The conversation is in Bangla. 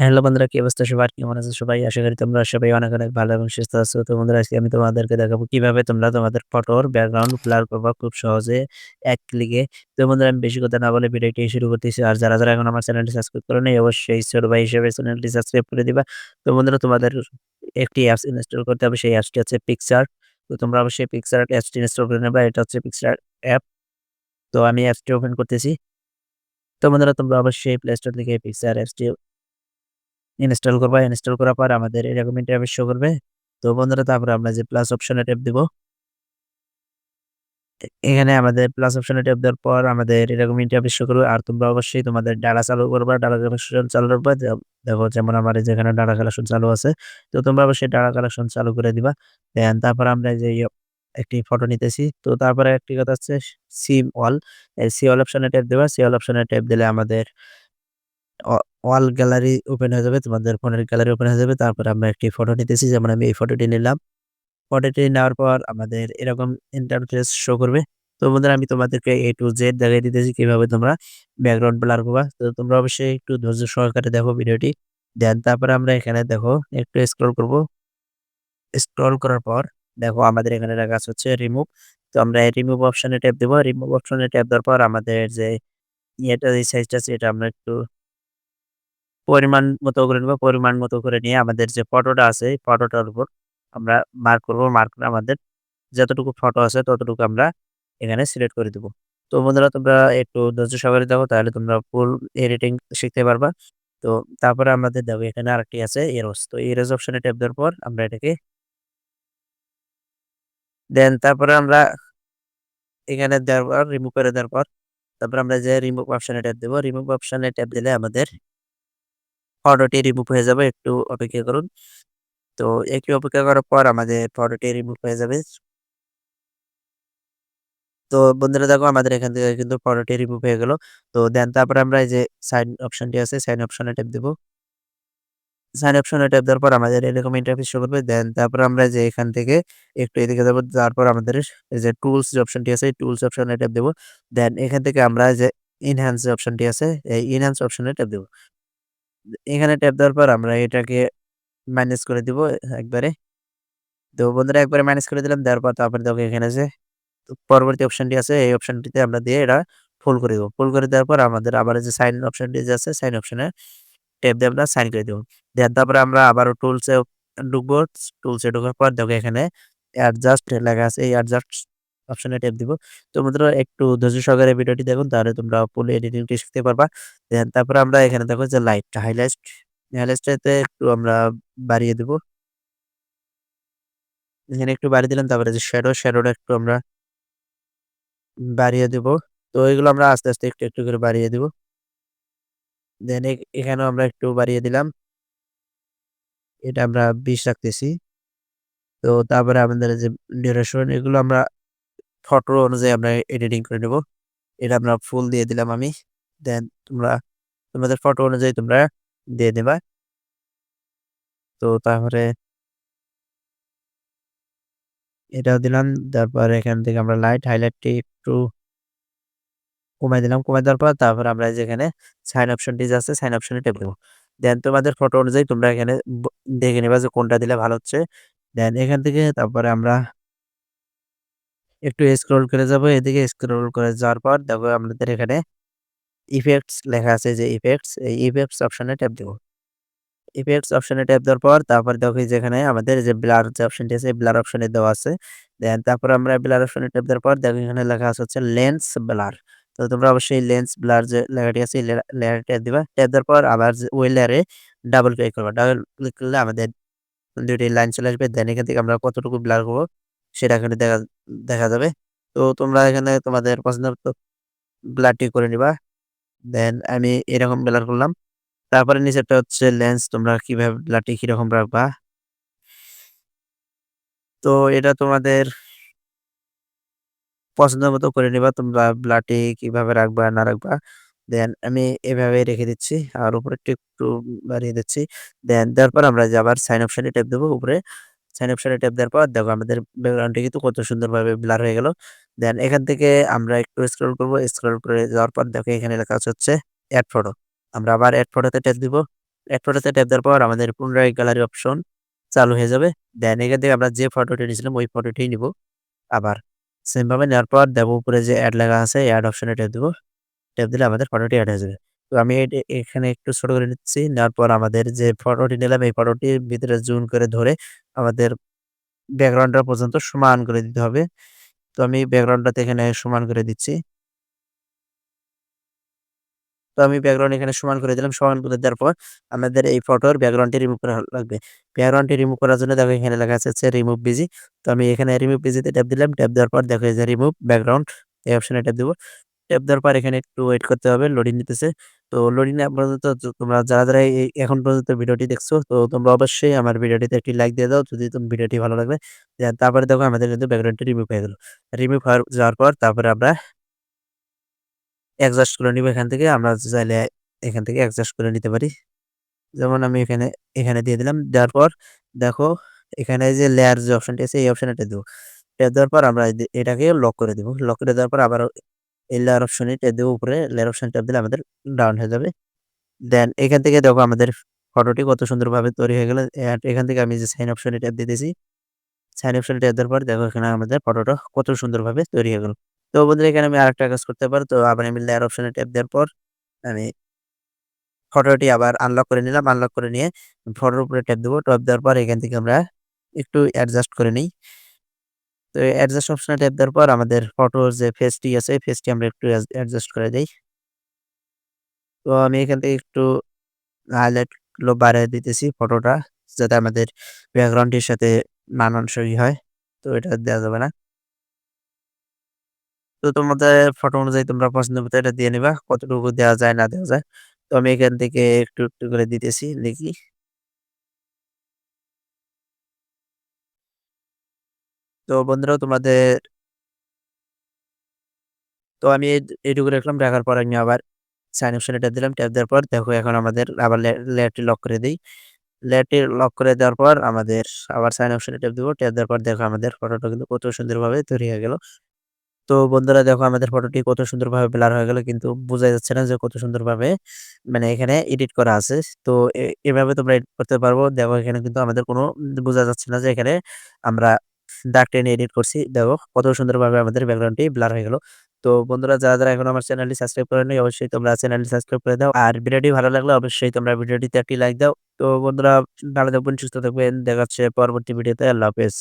হ্যালো বন্ধুরা কি অবস্থা সবার? কেমন আছে সবাই? আশা করি তোমরা সবাই অনেক, অনেক ভালো এবং সুস্থ আছো। তো বন্ধুরা আজকে আমি তোমাদেরকে দেখাবো কীভাবে তোমরা তোমাদের ফটোর ব্যাকগ্রাউন্ড ব্লার করবা খুব সহজে এক ক্লিকে। তো বন্ধুরা আমি বেশি কথা না বলে ভিডিওটি শুরু করতেছি। আর যারা, যারা এখন আমার চ্যানেলটি সাবস্ক্রাইব করে নাই অবশ্যই ছোট ভাই হিসেবে চ্যানেলটি সাবস্ক্রাইব করে দিবা। তো বন্ধুরা তোমাদের একটি অ্যাপস ইনস্টল করতে হবে সেই অ্যাপসটি হচ্ছে পিক্সার। তো তোমরা অবশ্যই পিক্সার অ্যাপসটি ইনস্টল করে নেবা। এটা হচ্ছে পিক্সার অ্যাপ। তো আমি অ্যাপসটি ওপেন করতেছি। তো বন্ধুরা তোমরা অবশ্যই প্লে স্টোর থেকে পিক্সার অ্যাপসটি ইনস্টল করবা। ইনস্টল করার পর আমাদের এরকম ইন্টারফেস শো করবে। তো বন্ধুরা, তারপরে আমরা যে প্লাস অপশনে ট্যাপ দিব। এখানে আমাদের প্লাস অপশনে ট্যাপ দেওয়ার পর আমাদের এরকম ইন্টারফেস শো করবে। আর তোমরা অবশ্যই তোমাদের ডাটা চালু করবা। ডাটা কালেকশন চালু করবা। দেখো যেমন আমার যেখানে ডাটা কালেকশন চালু আছে। তো তোমরা অবশ্যই ডাটা কালেকশন চালু করে দিবা। দেন তারপর আমরা যে ইয়ে একটি ফটো নিতেছি। তো তারপরে একটি কথা হচ্ছে সিম অল। সি অল অপশনে ট্যাপ দিবা। সি অল অপশনে ট্যাপ দিলে আমাদের অল গ্যালারি ওপেন হয়ে যাবে। তোমাদের ফোনের গ্যালারি ওপেন হয়ে যাবে। তারপর আমরা একটি ফটো নিতেছি। যেমন আমি এই ফটোটি নিলাম। ফটোটি নেওয়ার পর আমাদের এরকম ইন্টারফেস শো করবে। তো বন্ধুরা, আমি তোমাদেরকে এ টু জেড দেখাই দিতেছি কীভাবে তোমরা ব্যাকগ্রাউন্ড ব্লার করবা। তো তোমরা অবশ্যই একটু ধৈর্য সহকারে দেখো ভিডিওটি। দেন তারপরে আমরা এখানে দেখো, একটু স্ক্রল করব। স্ক্রল করার পর দেখো, আমাদের এখানে লেখা আছে হচ্ছে রিমুভ। তো আমরা এই রিমুভ অপশনে ট্যাপ দেবো রিমুভ অপশনে ট্যাপ দেওয়ার পর আমাদের যে ইয়েটা, যে সাইজটা আছে, এটা আমরা একটু পরিমাণ মতো করে নেব, পরিমাণ মতো করে নিয়ে আমাদের যে ফটোটা আছে, এই ফটোটার উপর আমরা মার্ক করব। মার্ক করে আমাদের যতটুকু ফটো আছে ততটুকু আমরা এখানে সিলেক্ট করে দিব। তো বন্ধুরা, তোমরা একটু ধৈর্য সহকারে দেখো, তাহলে তোমরা ফুল এডিটিং শিখতে পারবা। তো তারপরে আমাদের দেখো, এখানে আরেকটি আছে এরোস। তো এরোস অপশনে ট্যাপ দেওয়ার পর আমরা এটাকে দেন তারপরে আমরা এখানে দেওয়ার পর রিমুভ করে দেওয়ার পর, তারপর আমরা যে রিমুভ অপশনে ট্যাপ দেবো রিমুভ অপশনে ট্যাপ দিলে আমাদের ফটোটি রিমুভ হয়ে যাবে। একটু অপেক্ষা করুন। তো একটু অপেক্ষা করার পর আমাদের ফটোটি রিমুভ হয়ে যাবে। তো বন্ধুরা দেখো, আমাদের এখান থেকে কিন্তু ফটোটি রিমুভ হয়ে গেল। তো দেন তারপরে আমরা এই যে সাইন অপশনটি আছে সাইন অপশনে ট্যাপ দেব। সাইন অপশনে ট্যাপ দেওয়ার পর আমাদের এরকম ইন্টারফেস শো করবে। দেন তারপর আমরা যে এখান থেকে একটু এদিকে যাব, তারপর আমাদের যে টুলস যে অপশনটি আছে টুলস অপশনে ট্যাপ দেব। দেন এখান থেকে আমরা যে ইনহ্যান্স অপশনটি আছে, এই ইনহ্যান্স অপশনে ট্যাপ দেব। এখানে ট্যাপ দেওয়ার পর আমরা এটাকে মাইনাস করে দিব একবারে। তো বন্ধুরা, একবারে মাইনাস করে দিলাম। দেওয়ার পর তারপরে দেখো এখানে যে পরবর্তী অপশনটি আছে, এই অপশনটিতে আমরা দিয়ে এটা ফুল করে দেবো ফুল করে দেওয়ার পর আমাদের আবার যে সাইন অপশনটি যে আছে সাইন অপশনে ট্যাপ দিয়ে আমরা সাইন করে দেব। দেন তারপরে আমরা আবারও টুলসে ঢুকবো। টুলসে ঢোকার পর দেখো এখানে অ্যাডজাস্ট লেখা আছে। এই অ্যাডজাস্ট অপশনে ট্যাপ দিব। তো একটু ধৈর্য সহকারে ভিডিওটি দেখুন তাহলে তোমরা ফুল এডিটিংটি শিখতে পারবা। দেন তারপরে আমরা এখানে দেখো যে লাইট হাইলাইট হাইলাইটটাতে একটু আমরা বাড়িয়ে দেব। এখানে একটু বাড়িয়ে দিলাম। তারপরে যে শ্যাডো, শ্যাডোটা একটু আমরা বাড়িয়ে দেব। তো এগুলো আমরা আস্তে, আস্তে একটু, একটু করে বাড়িয়ে দিব। দেন এখানেও আমরা একটু বাড়িয়ে দিলাম। এটা আমরা ২০ রাখতেছি। তো তারপরে আমাদের যে ডিউরেশন এগুলো আমরা ফটো অনুযায়ী আমরা এডিটিং করে নেব। এটা আমরা ফুল দিয়ে দিলাম আমি। দেন তোমরা, তোমাদের ফটো অনুযায়ী তোমরা দিয়ে দিবা। তো তারপরে এটাও দিলাম। তারপর এখান থেকে আমরা লাইট হাইলাইটটি একটু কমায় দিলাম। কমায় দেওয়ার পর তারপর আমরা যেখানে সাইন অপশনটি আছে সাইন অপশনে ট্যাপ দেব। দেন তোমাদের ফটো অনুযায়ী তোমরা এখানে দেখে নিবা যে কোনটা দিলে ভালো হচ্ছে। দেন এখান থেকে তারপরে আমরা একটু স্ক্রল করে যাব। এদিকে স্ক্রল করে যাওয়ার পর দেখো আমাদের এখানে ইফেক্টস লেখা আছে যে ইফেক্টস এই ইফেক্টস অপশনে ট্যাপ দেব। ইফেক্টস অপশনে ট্যাপ দেওয়ার পর তারপর দেখো যেখানে আমাদের যে ব্লার যে অপশনটি আছে ব্লার অপশনে দেওয়া আছে। দেন তারপর আমরা ব্লার অপশনে ট্যাপ দেওয়ার পর দেখো এখানে লেখা আছে হচ্ছে লেন্স ব্লার। তো তোমরা অবশ্যই লেন্স ব্লার যে লেখাটি আছে লেয়ারে ট্যাপ দিবা। ট্যাপ দেওয়ার পর আবার ওই লেয়ারে ডাবল ক্লিক করবা। ডাবল ক্লিক করলে আমাদের ২ টি লাইন চলে আসবে। দেন এখান থেকে আমরা কতটুকু ব্লার করব সেটা এখানে দেখা দেখা যাবে। তো তোমরা এখানে তোমাদের পছন্দ মতো ব্লারটি করে নিবা। দেন আমি এরকম ব্লার করলাম। তারপরে নিচেরটা হচ্ছে লেন্স তোমরা কীভাবে ব্লারটি কীরকম রাখবা। তো এটা তোমাদের পছন্দ মতো করে নিবা। তোমরা ব্লারটি কীভাবে রাখবা, না রাখবা। দেন আমি এভাবেই রেখে দিচ্ছি। আর উপরেরটা একটু বাড়িয়ে দিচ্ছি। দেন দেওয়ার পর আমরা যে আবার সাইন অপশনে ট্যাপ দেবো উপরে। সাইন অপশনে ট্যাপ দেওয়ার পর, দেখো আমাদের ব্যাকগ্রাউন্ডটি কিন্তু কত সুন্দরভাবে ব্লার হয়ে গেল। দেন এখান থেকে আমরা একটু স্ক্রল করব। স্ক্রল করে যাওয়ার পর দেখো এখানে লেখা হচ্ছে এড ফটো। আমরা আবার এড ফটোতে ট্যাপ দিব। অ্যাড ফটোতে ট্যাপ দেওয়ার পর আমাদের পুনরায় গ্যালারি অপশন চালু হয়ে যাবে। দেন এখান থেকে আমরা যে ফটোটি নিয়েছিলাম, ওই ফটোটি নিব। আবার সেমভাবে নেওয়ার পর দেখো উপরে যে এড লেখা আছে এড অপশনে ট্যাপ দিব। ট্যাপ দিলে আমাদের ফটোটি অ্যাড হয়ে যাবে। তো আমি এখানে একটু ছোট করে নিচ্ছি। নেওয়ার পর আমাদের যে ফটোটি নিলাম, এই ফটোটির ভিতরে জুম করে ধরে আমাদের ব্যাকগ্রাউন্ডটা পর্যন্ত সমান করে দিতে হবে। তো আমি ব্যাকগ্রাউন্ডটাতে এখানে সমান করে দিচ্ছি। তো আমি ব্যাকগ্রাউন্ড এখানে সমান করে দিলাম। সমান করে দেওয়ার পর আমাদের এই ফটোর ব্যাকগ্রাউন্ডটি রিমুভ করা লাগবে। ব্যাকগ্রাউন্ডটি রিমুভ করার জন্য দেখো এখানে লেখা আছে রিমুভ বিজি। তো আমি এখানে রিমুভ বিজিতে ট্যাপ দিলাম। ট্যাপ দেওয়ার পর দেখো এই যে রিমুভ ব্যাকগ্রাউন্ড এই অপশনে ট্যাপ দিব। ট্যাপ দেওয়ার পর এখানে একটু ওয়েট করতে হবে। লোডিং নিতেছে। তো নেওয়া পর্যন্ত তোমরা যারা, যারা এই এখন পর্যন্ত ভিডিওটি দেখছ তো তোমরা অবশ্যই আমার ভিডিওটিতে একটি লাইক দিয়ে দাও যদি তোমার ভিডিওটি ভালো লাগবে। তারপরে দেখো আমাদের কিন্তু ব্যাকগ্রাউন্ডটি রিমুভ হয়ে গেল। রিমুভ যাওয়ার পর তারপরে আমরা অ্যাডজাস্ট করে নিব এখান থেকে। আমরা চাইলে এখান থেকে অ্যাডজাস্ট করে নিতে পারি। যেমন আমি এখানে, এখানে দিয়ে দিলাম। দেওয়ার পর দেখো এখানে যে লেয়ার যে অপশনটি আছে এই অপশনে ট্যাপ দেব। দেওয়ার পর আমরা এটাকে লক করে দিব। লক করে দেওয়ার পর আবার এই লেয়ার অপশনে ট্যাপ দেব উপরে। লেয়ার অপশনে ট্যাপ দিলে আমাদের ডাউন হয়ে যাবে। দেন এখান থেকে দেখো আমাদের ফটোটি কত সুন্দরভাবে তৈরি হয়ে গেল। এখান থেকে আমি যে সাইন অপশনে ট্যাপ দিতেছি। সাইন অপশনে ট্যাপ দেওয়ার পর দেখো এখানে আমাদের ফটোটা কত সুন্দরভাবে তৈরি হয়ে গেল। তো বন্ধুরা, এখানে আমি আরেকটা কাজ করতে পারি। তো আবার আমি লেয়ার অপশনে ট্যাপ দেওয়ার পর আমি ফটোটি আবার আনলক করে নিলাম। আনলক করে নিয়ে ফটোর উপরে ট্যাপ দেবো ট্যাপ দেওয়ার পর এখান থেকে আমরা একটু অ্যাডজাস্ট করে নিই। তো অ্যাডজাস্ট অপশনে ট্যাপ দেওয়ার পর আমাদের ফটোর যে ফেসটি আছে ফেসটি আমরা একটু অ্যাডজাস্ট করে দেই। তো আমি এখান থেকে একটু হাইলাইটগুলো বাড়িয়ে দিতেছি ফটোটা যাতে আমাদের ব্যাকগ্রাউন্ডটির সাথে মানানসই হয়। তো এটা দেওয়া যাবে না। তো তোমাদের ফটো অনুযায়ী তোমরা পছন্দ মতো এটা দিয়ে নিবা। কতটুকু দেওয়া যায় না দেওয়া যায়। তো আমি এখান থেকে একটু, একটু করে দিতেছি দেখি। তো বন্ধুরা তোমাদের তো আমি এইটুকু রাখলাম। রাখার পর আমি আবার সাইন অপশনে ট্যাপ দিলাম। ট্যাপ দেওয়ার পর দেখো এখন আমাদের আবার লেয়ারটি লক করে দেই। লেয়ারটি লক করে দেওয়ার পর আমাদের আবার সাইন অপশনে ট্যাপ দেবো ট্যাপ দেওয়ার পর দেখো আমাদের ফটোটা কিন্তু কত সুন্দরভাবে তৈরি হয়ে গেল। তো বন্ধুরা দেখো আমাদের ফটোটি কত সুন্দরভাবে ব্লার হয়ে গেল, কিন্তু বোঝা যাচ্ছে না যে কত সুন্দরভাবে মানে এখানে এডিট করা আছে। তো এভাবে তোমরা এডিট করতে পারব। দেখো এখানে কিন্তু আমাদের কোনো বোঝা যাচ্ছে না যে এখানে আমরা দাগ টেনে এডিট করছি। দেখো কত সুন্দরভাবে আমাদের ব্যাকগ্রাউন্ডটি ব্লার হয়ে গেল। তো বন্ধুরা যারা, যারা এখন আমার চ্যানেলটি সাবস্ক্রাইব করেনি অবশ্যই তোমরা চ্যানেলটি সাবস্ক্রাইব করে দাও। আর ভিডিওটি ভালো লাগলে অবশ্যই তোমরা ভিডিওটিতে একটি লাইক দাও। তো বন্ধুরা ভালো থাকবেন, সুস্থ থাকবেন। দেখা হচ্ছে পরবর্তী ভিডিওতে। আল্লাহ হাফেজ।